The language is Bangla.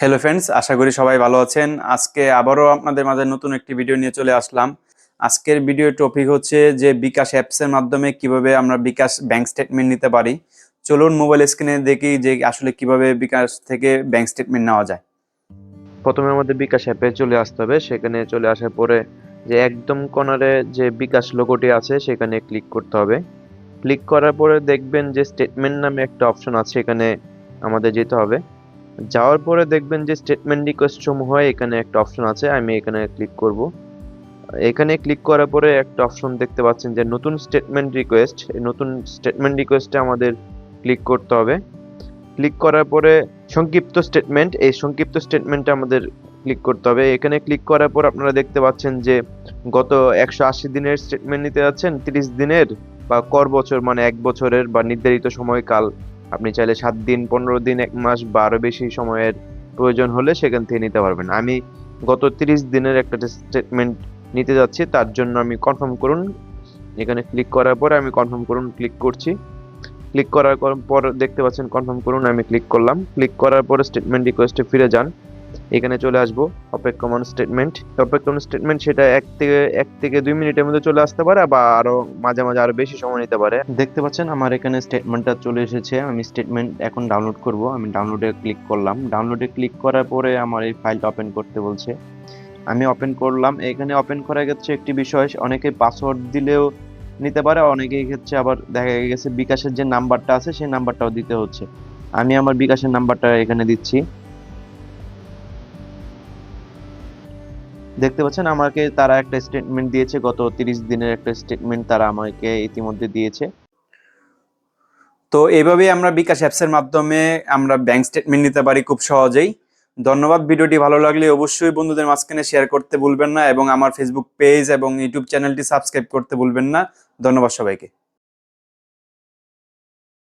হ্যালো ফ্রেন্ডস আশা করি সবাই ভালো আছেন। আজকে আবারও আপনাদের মাঝে নতুন একটি ভিডিও নিয়ে চলে আসলাম। আজকের ভিডিও টপিক হচ্ছে যে বিকাশ অ্যাপসের মাধ্যমে কীভাবে আমরা বিকাশ ব্যাংক স্টেটমেন্ট নিতে পারি। চলুন মোবাইল স্ক্রিনে দেখি যে আসলে কীভাবে বিকাশ থেকে ব্যাংক স্টেটমেন্ট নেওয়া যায়। প্রথমে আমাদের বিকাশ অ্যাপে চলে আসতে হবে। সেখানে চলে আসার পরে যে একদম কর্নারে যে বিকাশ লোগোটি আছে, সেখানে ক্লিক করতে হবে। ক্লিক করার পরে দেখবেন যে স্টেটমেন্ট নামে একটা অপশন আছে, এখানে আমাদের যেতে হবে। যাওয়ার পরে দেখবেন যে স্টেটমেন্ট রিকোয়েস্ট সমূহ এখানে একটা অপশন আছে, আমি এখানে ক্লিক করব। এখানে ক্লিক করার পরে একটা অপশন দেখতে পাচ্ছেন যে নতুন স্টেটমেন্ট রিকোয়েস্ট এই নতুন স্টেটমেন্ট রিকোয়েস্টে আমাদের ক্লিক করতে হবে। ক্লিক করার পরে সংক্ষিপ্ত স্টেটমেন্ট এই সংক্ষিপ্ত স্টেটমেন্টে আমাদের ক্লিক করতে হবে। এখানে ক্লিক করার পর আপনারা দেখতে পাচ্ছেন যে গত একশো আশি দিনের স্টেটমেন্ট নিতে যাচ্ছেন, তিরিশ দিনের বা কর বছর মানে এক বছরের বা নির্ধারিত সময়কাল আপনি চাইলে সাত দিন, পনেরো দিন, এক মাস বা আরও বেশি সময়ের প্রয়োজন হলে সেখান থেকে নিতে পারবেন। আমি গত তিরিশ দিনের একটা স্টেটমেন্ট নিতে যাচ্ছি, তার জন্য আমি কনফার্ম করুন। এখানে ক্লিক করার পরে আমি কনফার্ম করুন ক্লিক করছি। ক্লিক করার কর- পর দেখতে পাচ্ছেন কনফার্ম করুন, আমি ক্লিক করলাম। ক্লিক করার পরে স্টেটমেন্ট রিকোয়েস্টে ফিরে যান। এখানে চলে আসব। অপেক্ষমান স্টেটমেন্ট অপেক্ষমান স্টেটমেন্ট সেটা এক থেকে এক থেকে দুই মিনিটের মধ্যে চলে আসতে পারে বা আরও মাঝে মাঝে আরও বেশি সময় নিতে পারে। দেখতে পাচ্ছেন আমার এখানে স্টেটমেন্টটা চলে এসেছে। আমি স্টেটমেন্ট এখন ডাউনলোড করব। আমি ডাউনলোডে ক্লিক করলাম। ডাউনলোডে ক্লিক করার পরে আমার এই ফাইলটা ওপেন করতে বলছে। আমি ওপেন করলাম। এখানে ওপেন করা গেছে একটি বিষয়। অনেকে পাসওয়ার্ড দিলেও নিতে পারে অনেকেই ক্ষেত্রে আবার দেখা গেছে বিকাশের যে নাম্বারটা আছে, সেই নাম্বারটাও দিতে হচ্ছে। আমি আমার বিকাশের নাম্বারটা এখানে দিচ্ছি। দেখতে পাচ্ছেন, আমাকে তারা একটা স্টেটমেন্ট দিয়েছে, গত তিরিশ দিনের একটা স্টেটমেন্ট তারা আমাকে ইতিমধ্যে দিয়েছে। তো এইভাবেই আমরা বিকাশ অ্যাপসের মাধ্যমে আমরা ব্যাংক স্টেটমেন্ট নিতে পারি খুব সহজেই। ধন্যবাদ, ভিডিওটি ভালো লাগলে অবশ্যই বন্ধুদের মাঝখানে শেয়ার করতে ভুলবেন না এবং আমার ফেসবুক পেজ এবং ইউটিউব চ্যানেলটি সাবস্ক্রাইব করতে ভুলবেন না। ধন্যবাদ সবাইকে।